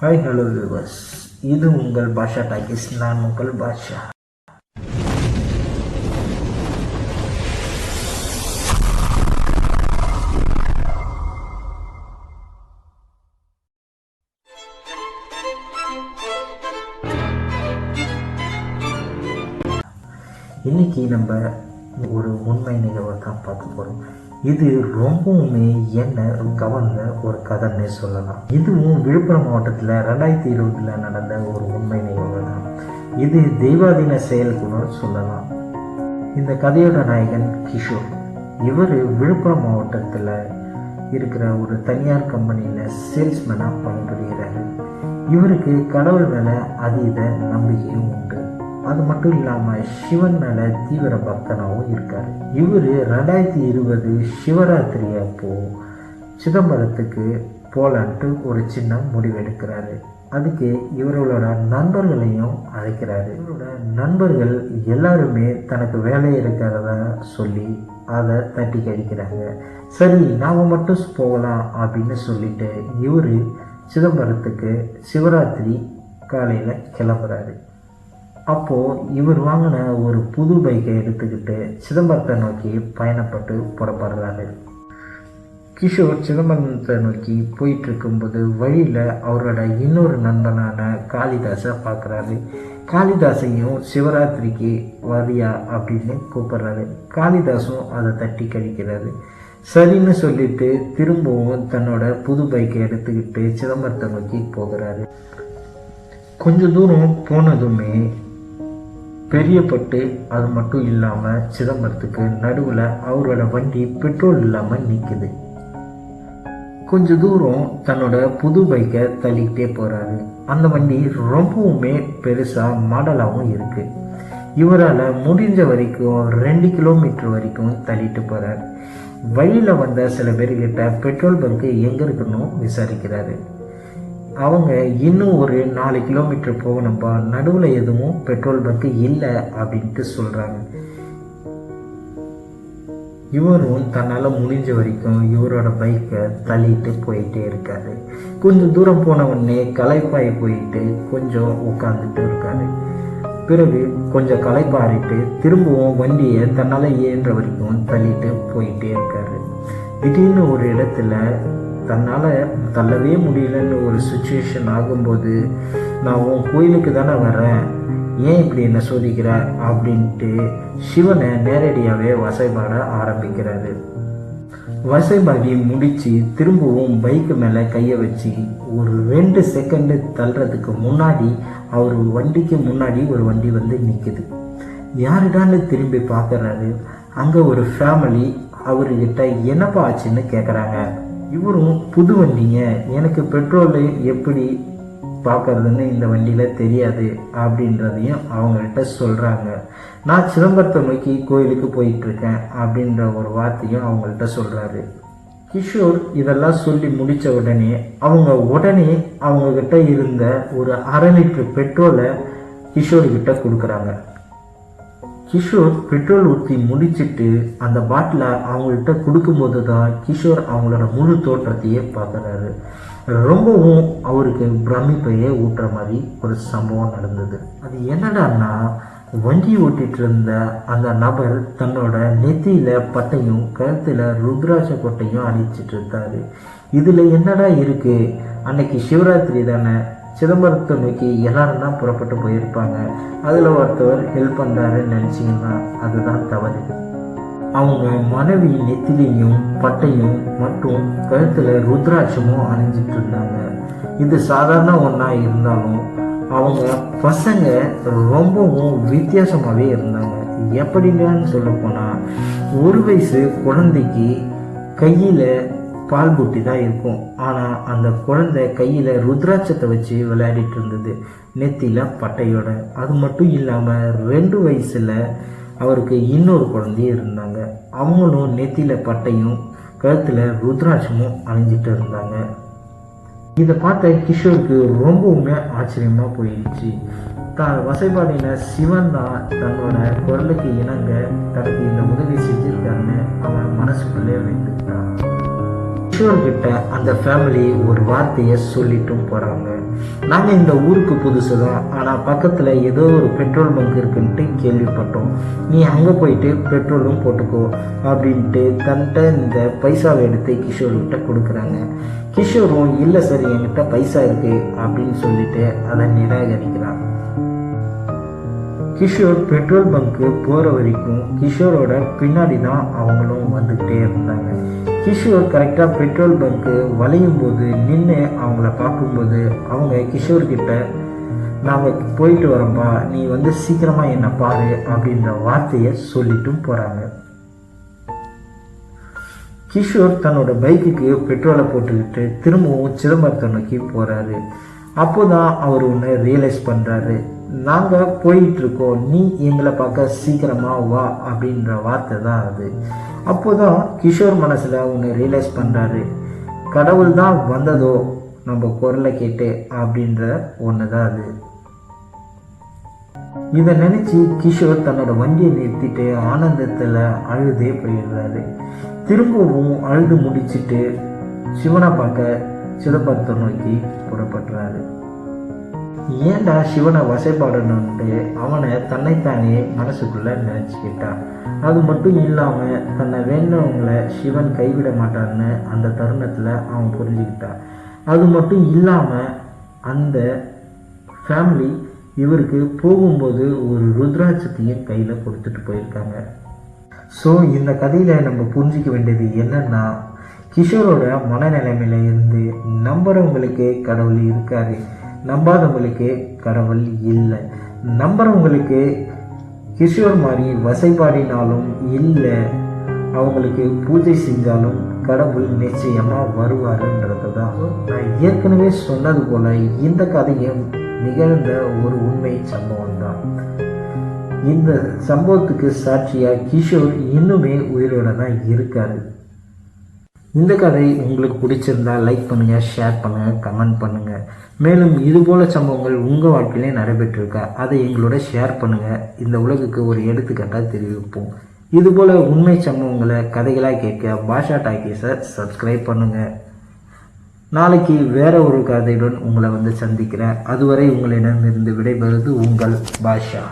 Hi hello viewers இது உங்கள் பாஷா talkies நான் உங்கள் பாஷா. இன்னைக்கு நம்ம ஒரு உண்மை நிகழ்வை தான் பார்க்க போகிறோம் இது ரொம்பவுமே என்ன கவர்ந்த ஒரு கதைன்னே சொல்லலாம். இதுவும் விழுப்புரம் மாவட்டத்தில் ரெண்டாயிரத்தி இருபதில் நடந்த ஒரு உண்மை நிகழ்வு தான் இது தெய்வாதீன செயல்குழு சொல்லலாம். இந்த கதையோட நாயகன் கிஷோர். இவர் விழுப்புரம் மாவட்டத்தில் இருக்கிற ஒரு தனியார் கம்பெனியில் சேல்ஸ்மேனாக பணிபுரிகிறார் இவருக்கு கடவுள் மேலே அதீத நம்பிக்கையும் உண்டு. அது மட்டும் இல்லாமல் சிவன் மேலே தீவிர பக்தனாகவும் இருக்கார். இவர் ரெண்டாயிரத்தி இருபது சிவராத்திரி அப்போ சிதம்பரத்துக்கு போலான்ட்டு ஒரு சின்ன முடிவெடுக்கிறாரு. அதுக்கு இவர்களோட நண்பர்களையும் அழைக்கிறாரு. இவரோட நண்பர்கள் எல்லாருமே தனக்கு வேலை இருக்கிறதா சொல்லி அதை தட்டி கழிக்கிறாங்க. சரி நாம் மட்டும் போகலாம் அப்படின்னு சொல்லிட்டு இவர் சிதம்பரத்துக்கு சிவராத்திரி காலையில் கிளம்புறாரு. அப்போது இவர் வாங்கின ஒரு புது பைக்கை எடுத்துக்கிட்டு சிதம்பரத்தை நோக்கி பயணப்பட்டு புறப்படுறாரு. கிஷோர் சிதம்பரத்தை நோக்கி போயிட்டு இருக்கும்போது வழியில் அவரோட இன்னொரு நண்பனான காளிதாஸை பார்க்குறாரு. காளிதாசையும் சிவராத்திரிக்கு வரியா அப்படின்னு கூப்பிட்றாரு. காளிதாசும் அதை தட்டி கழிக்கிறாரு. சரின்னு சொல்லிட்டு திரும்பவும் தன்னோட புது பைக்கை எடுத்துக்கிட்டு சிதம்பரத்தை நோக்கி போகிறாரு. கொஞ்ச தூரம் போனதுமே பெரியப்பட்டு அது மட்டும் இல்லாமல் சிதம்பரத்துக்கு நடுவில் அவரோட வண்டி பெட்ரோல் இல்லாமல் நிற்குது கொஞ்ச தூரம் தன்னோட புது பைக்கை தள்ளிக்கிட்டே போகிறாரு அந்த வண்டி ரொம்பவுமே பெருசாக மாடலாகவும் இருக்குது இவரால் முடிஞ்ச வரைக்கும் ரெண்டு கிலோமீட்டர் வரைக்கும் தள்ளிட்டு போகிறார் வழியில் வந்த சில பேர்கிட்ட பெட்ரோல் பங்க்கு எங்கே இருக்குன்னு விசாரிக்கிறாரு. அவங்க இன்னும் ஒரு நாலு கிலோமீட்டர் போகணும்பா. நடுவில் எதுவும் பெட்ரோல் பங்க் இல்லை அப்படின்ட்டு சொல்கிறாங்க இவரும் தன்னால் முடிஞ்ச வரைக்கும் இவரோட பைக்கை தள்ளிட்டு போயிட்டே இருக்காரு. கொஞ்சம் தூரம் போன உடனே களைப்பாய் போயிட்டு கொஞ்சம் உட்காந்துட்டு இருக்காரு. பிறகு கொஞ்சம் களைப்பாறிட்டு திரும்பவும் வண்டியை தன்னால் இயன்ற வரைக்கும் தள்ளிட்டு போயிட்டே இருக்காரு. திடீர்னு ஒரு இடத்துல தன்னால் தள்ளவே முடியலன்னு ஒரு சுச்சுவேஷன் ஆகும்போது நான் உன் கோயிலுக்கு தானே வரேன் ஏன் இப்படி என்ன சோதிக்கிற? அப்படின்ட்டு சிவனை நேரடியாகவே வசைபாட ஆரம்பிக்கிறாரு. வசைபாடி முடித்து திரும்பவும் பைக்கு மேலே கையை வச்சு ஒரு ரெண்டு செகண்டு தள்ளுறதுக்கு முன்னாடி அவர் வண்டிக்கு முன்னாடி ஒரு வண்டி வந்து நிற்குது யாருடான்னு திரும்பி பார்க்குறாரு. அங்கே ஒரு ஃபேமிலி அவர்கிட்ட என்னப்பா ஆச்சுன்னு கேட்குறாங்க இவரும் புது வண்டிங்க. எனக்கு பெட்ரோல் எப்படி பார்க்கறதுன்னு இந்த வண்டியில் தெரியாது அப்படின்றதையும் அவங்கள்ட்ட சொல்கிறாங்க நான் சிதம்பரத்தை நோக்கி கோயிலுக்கு போயிட்டுருக்கேன் அப்படின்ற ஒரு வார்த்தையும் அவங்கள்ட்ட சொல்கிறாரு கிஷோர் இதெல்லாம் சொல்லி முடித்த உடனே அவங்க உடனே அவங்கக்கிட்ட இருந்த ஒரு அரை லிட்டர் பெட்ரோலை கிஷோர்கிட்ட கொடுக்குறாங்க. கிஷோர் பெட்ரோல் ஊற்றி முடிச்சிட்டு அந்த பாட்டிலை அவங்கள்ட்ட கொடுக்கும்போது தான் கிஷோர் அவங்களோட முழு தோற்றத்தையே பார்க்குறாரு. ரொம்பவும் அவருக்கு பிரமிப்பையே ஊட்டுற மாதிரி ஒரு சம்பவம் நடந்தது. அது என்னடான்னா வண்டி ஓட்டிட்டு இருந்த அந்த நபர் தன்னோட நெத்தியில பட்டையும் கழுத்துல ருத்ராட்ச கொட்டையும் அணிச்சிட்டு இருந்தாரு. இதுல என்னடா இருக்கு? அன்னைக்கு சிவராத்திரி தானே சிதம்பரத்தை நோக்கி எல்லாரும் தான் புறப்பட்டு போயிருப்பாங்க. அதில் ஒருத்தவர் ஹெல்ப் பண்ணுறாருன்னு நினச்சிங்கன்னா அதுதான் தவறு. அவங்க மனைவி நெத்திலையும் பட்டையும் மற்றும் கழுத்தில் ருத்ராட்சமும் அணிஞ்சிட்டு இருந்தாங்க. இது சாதாரண ஒன்றா இருந்தாலும் அவங்க பசங்க ரொம்பவும் வித்தியாசமாகவே இருந்தாங்க. எப்படிங்கன்னு சொல்லப்போனால் ஒரு வயசு குழந்தைக்கு கையில் பால் புட்டி தான் இருக்கும். ஆனால் அந்த குழந்தை கையில் ருத்ராட்சத்தை வச்சு விளையாடிட்டு இருந்தது. நெத்தியில் பட்டையோட. அது மட்டும் இல்லாமல் ரெண்டு வயசில் அவருக்கு இன்னொரு குழந்தையும் இருந்தாங்க. அவங்களும் நெத்தியில் பட்டையும் கழுத்தில் ருத்ராட்சமும் அணிஞ்சிட்டு இருந்தாங்க. இதை பார்த்த கிஷோருக்கு ரொம்பவுமே ஆச்சரியமாக போயிடுச்சு. தான் வசைபாடியில் சிவன் தான் தன்னோட குரலுக்கு இணங்க தனக்கு இந்த உதவி செஞ்சிருக்காருன்னு அவன் மனசுக்குள்ளே வைத்துக்கிட்டான் கிஷோர்கிட்ட அந்த ஃபேமிலி ஒரு வார்த்தையை சொல்லிட்டும் போகிறாங்க நாங்கள் இந்த ஊருக்கு புதுசு தான் ஆனால் பக்கத்தில் ஏதோ ஒரு பெட்ரோல் பங்க் இருக்குன்ட்டு கேள்விப்பட்டோம். நீ அங்கே போயிட்டு பெட்ரோலும் போட்டுக்கோ அப்படின்ட்டு தன்கிட்ட இந்த பைசாவை எடுத்து கிஷோர்கிட்ட கொடுக்குறாங்க. கிஷோரும் இல்லை சார் என்கிட்ட பைசா இருக்குது அப்படின்னு சொல்லிட்டு அதை நிராகரிக்கிறான் கிஷோர் பெட்ரோல் பங்க்கு போகிற வரைக்கும் கிஷோரோட பின்னாடி தான் அவங்களும் வந்துக்கிட்டே இருந்தாங்க. கிஷோர் கரெக்டாக பெட்ரோல் பங்க்கு வளையும் போது நின்று அவங்கள பார்க்கும்போது அவங்க கிஷோர்கிட்ட நாங்கள் போயிட்டு வரோம்ப்பா நீ வந்து சீக்கிரமாக என்னை பாரு அப்படின்ற வார்த்தையை சொல்லிட்டும் போகிறாங்க கிஷோர் தன்னோட பைக்குக்கு பெட்ரோலை போட்டுக்கிட்டு திரும்பவும் சிதம்பரத்தை நோக்கி போகிறாரு அப்போதான் அவர் ஒன்று ரியலைஸ் பண்ணுறாரு நாங்கள் போயிட்டுருக்கோம். நீ எங்களை பார்க்க சீக்கிரமாக வா அப்படின்ற வார்த்தை தான் அது. அப்போதான் கிஷோர் மனசில் ஒன்று ரியலைஸ் பண்ணுறாரு கடவுள் தான் வந்ததோ நம்ம குரலை கேட்டு அப்படின்ற ஒன்று தான் அது. இதை நினச்சி கிஷோர் தன்னோட வண்டியை நிறுத்திட்டு ஆனந்தத்தில் அழுதே போயிடுறாரு. திரும்பவும் அழுது முடிச்சிட்டு சிவனை பார்க்க சிதம்பரத்தை நோக்கி புறப்படுறாரு. ஏன்டா சிவனை வசைப்பாடணுன்ட்டு அவனை தன்னைத்தானே மனசுக்குள்ளே நினச்சிக்கிட்டான். அது மட்டும் இல்லாமல் தன்னை வேண்டவங்களை சிவன் கைவிட மாட்டான்னு அந்த தருணத்தில் அவன் புரிஞ்சுக்கிட்டான். அது மட்டும் இல்லாமல் அந்த ஃபேமிலி இவருக்கு போகும்போது ஒரு ருத்ராட்சத்தையும் கையில் கொடுத்துட்டு போயிருக்காங்க. ஸோ இந்த கதையில் நம்ம புரிஞ்சிக்க வேண்டியது என்னென்னா கிஷோரோட மனநிலைமையில இருந்து நம்புறவங்களுக்கே கடவுள் இருக்காரு. நம்பாதவங்களுக்கு கடவுள் இல்லை. நம்புறவங்களுக்கு கிஷோர் மாதிரி வசைபாடினாலும் இல்லை. அவங்களுக்கு பூஜை செஞ்சாலும் கடவுள் நிச்சயமாக வருவாருன்றது தான் நான் ஏற்கனவே சொன்னது போல இந்த கதையும் நிகழ்ந்த ஒரு உண்மை சம்பவம் தான் இந்த சம்பவத்துக்கு சாட்சியா கிஷோர் இன்னுமே உயிரோட தான் இருக்காரு. இந்த கதை உங்களுக்கு பிடிச்சிருந்தா லைக் பண்ணுங்கள் ஷேர் பண்ணுங்கள் கமெண்ட் பண்ணுங்கள் மேலும் இதுபோல் சம்பவங்கள் உங்கள் வாழ்க்கையிலே நடைபெற்றிருக்கா அதை எங்களோட ஷேர் பண்ணுங்கள் இந்த உலகுக்கு ஒரு எடுத்துக்காட்டாக தெரிவிப்போம். இதுபோல் உண்மை சம்பவங்களை கதைகளாக கேட்க பாஷா டாக்கீஸை சப்ஸ்கிரைப் பண்ணுங்கள் நாளைக்கு வேற ஒரு கதையுடன் உங்களை வந்து சந்திக்கிறேன். அதுவரை உங்களிடமிருந்து விடைபெறுவது உங்கள் பாஷா.